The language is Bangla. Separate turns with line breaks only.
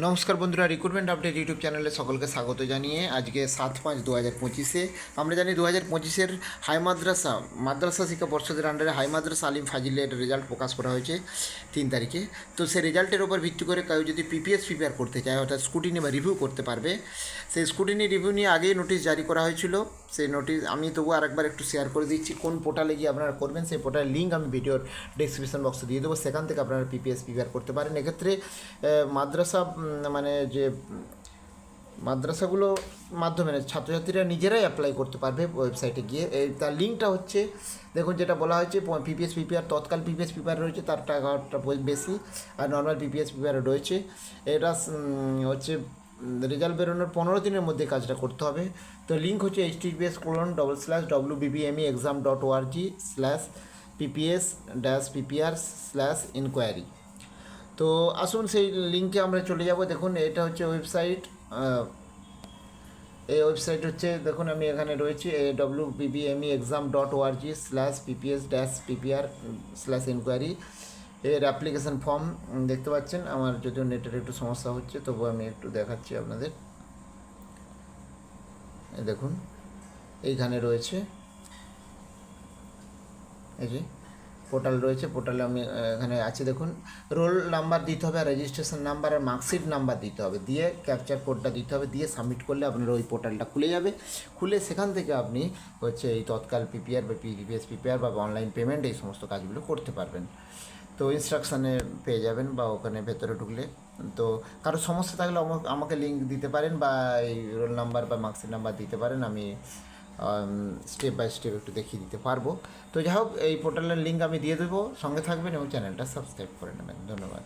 নমস্কার বন্ধুরা রিক্রুটমেন্ট আপডেট ইউটিউব চ্যানেলে সকলকে স্বাগত জানিয়ে আজকে সাত পাঁচ দু হাজার পঁচিশে আমরা জানি দু হাজার পঁচিশের হাই মাদ্রাসা মাদ্রাসা শিক্ষা পর্ষদের আন্ডারে হাই মাদ্রাসা আলিম ফাজিলের রেজাল্ট প্রকাশ করা হয়েছে তিন তারিখে। তো সেই রেজাল্টের ওপর ভিত্তি করে কেউ যদি পিপিএস প্রিপেয়ার করতে চায়, অর্থাৎ স্কুটিনি বা রিভিউ করতে পারবে, সেই স্কুটিনি রিভিউ নিয়ে আগেই নোটিশ জারি করা হয়েছিল। সেই নোটিশ আমি তবু আরেকবার একটু শেয়ার করে দিচ্ছি, কোন পোর্টালে গিয়ে আপনারা করবেন সেই পোর্টালের লিঙ্ক আমি ভিডিওর ডেসক্রিপশন বক্সে দিয়ে দেবো, সেখান থেকে আপনারা পিপিএস প্রিপেয়ার করতে পারেন। এক্ষেত্রে মাদ্রাসা মানে যে মাদ্রাসাগুলো মাধ্যমে ছাত্রছাত্রীরা নিজেরাই অ্যাপ্লাই করতে পারবে ওয়েবসাইটে গিয়ে। এই তার লিঙ্কটা হচ্ছে, দেখুন যেটা বলা হয়েছে পিপিএস পিপিআর তৎকাল পিপিএস পিপিআর রয়েছে, তার টাকাটা বেশি, আর নর্মাল পিপিএস পিপিআর রয়েছে। এটা হচ্ছে রেজাল্ট বেরোনোর পনেরো দিনের মধ্যে কাজটা করতে হবে। তো লিঙ্ক হচ্ছে H TPS colon double slash W BBME exam dot ORG slash PPS dash PPR slash inquiry তো আসুন সেই লিঙ্কে আমরা চলে যাব। দেখুন, এটা হচ্ছে ওয়েবসাইট এই ওয়েবসাইট হচ্ছে, দেখুন, আমি এখানে রয়েছি এ W BBME exam dot ORG slash PPS dash PPR slash inquiry এর অ্যাপ্লিকেশন ফর্ম দেখতে পাচ্ছেন। আমার যদিও নেটের একটু সমস্যা হচ্ছে তবু আমি একটু দেখাচ্ছি আপনাদের। দেখুন, এইখানে রয়েছে, এই যে পোর্টাল রয়েছে, পোর্টালে আমি এখানে আছে। দেখুন, রোল নাম্বার দিতে হবে আর রেজিস্ট্রেশন নাম্বার আর মার্কশিট নাম্বার দিতে হবে। দিয়ে ক্যাপচার কোডটা দিতে হবে, দিয়ে সাবমিট করলে আপনার ওই পোর্টালটা খুলে যাবে। খুলে সেখান থেকে আপনি হচ্ছে এই তৎকাল পিপিআর বা পিপিএস পিপিআর বা অনলাইন পেমেন্ট এই সমস্ত কাজগুলো করতে পারবেন। তো ইনস্ট্রাকশানে পেয়ে যাবেন বা ওখানে ভেতরে ঢুকলে। তো কারও সমস্যা থাকলে আমা- আমাকে লিঙ্ক দিতে পারেন বা এই রোল নাম্বার বা মার্কশিট নাম্বার দিতে পারেন, আমি স্টেপ বাই স্টেপ একটু দেখিয়ে দিতে পারব। তো যাই হোক, এই পোর্টালের লিঙ্ক আমি দিয়ে দেবো। সঙ্গে থাকবেন এবং চ্যানেলটা সাবস্ক্রাইব করে নেবেন। ধন্যবাদ।